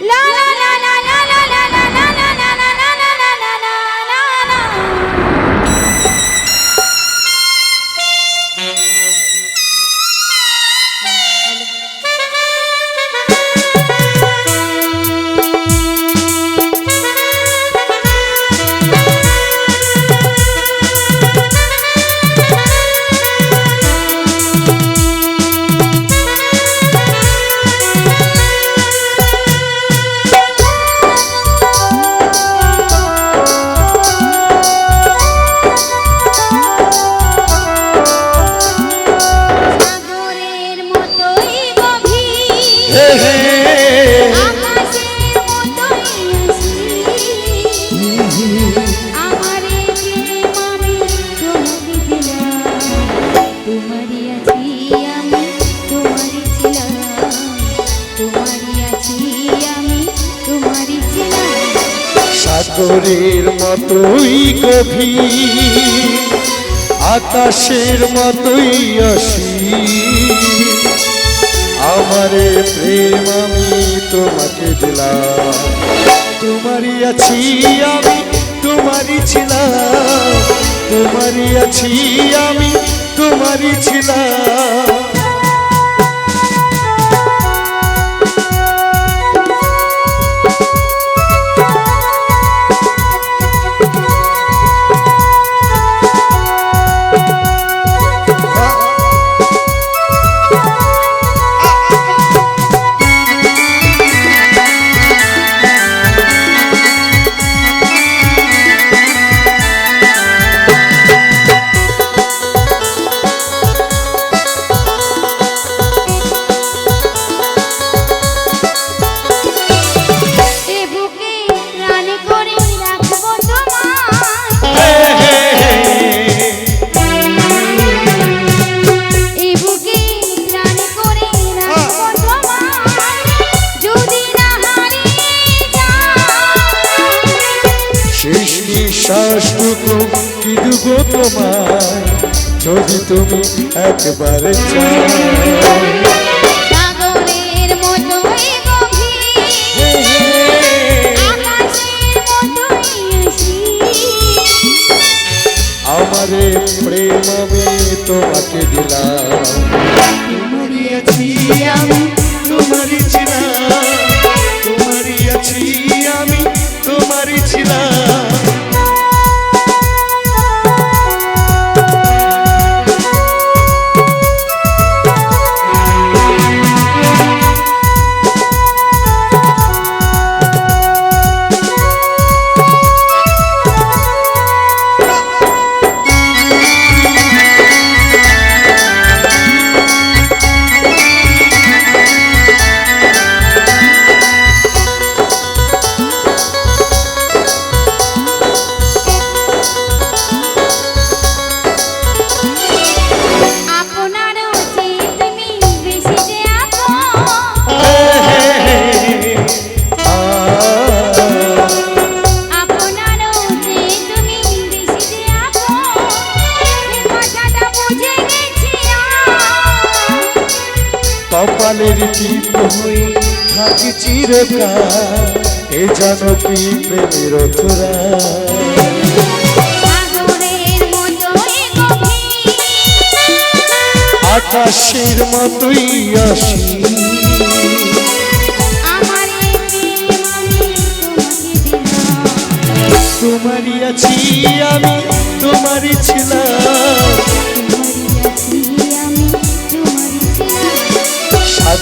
No. সাগরের মতোই গভীর, আকাশের মতোই অসীম। আমারে প্রেম আমি তোমাকে দিলাম। তোমারই আছি আমি, তোমারই ছিলাম। তোমারই আছি আমি, তোমারই ছিলাম। দেব তোমায় যদি তুমি একবারে চাও। আমারে প্রেম আমি তোমাকে দিলাম। তোমারই আছি আমি তোমারই কালের চিপই থাকি চিরকাল? এ জানপি প্রেমের তোরা আকাশের মতোই আসি। তোমারই আছি আমি তোমারই ছিলাম।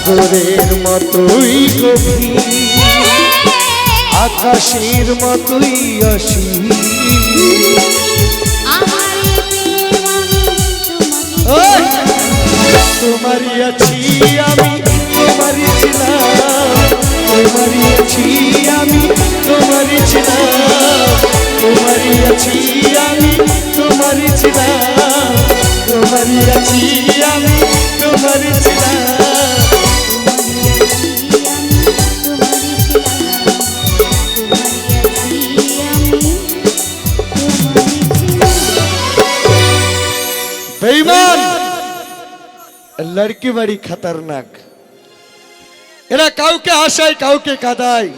সাগরের মতোই গভীর আকাশের মতোই আসি। তোমারই আছি আমি। बेईमान। लड़की बड़ी खतरनाक। एरा काउ के आशाई काउ के कादाई।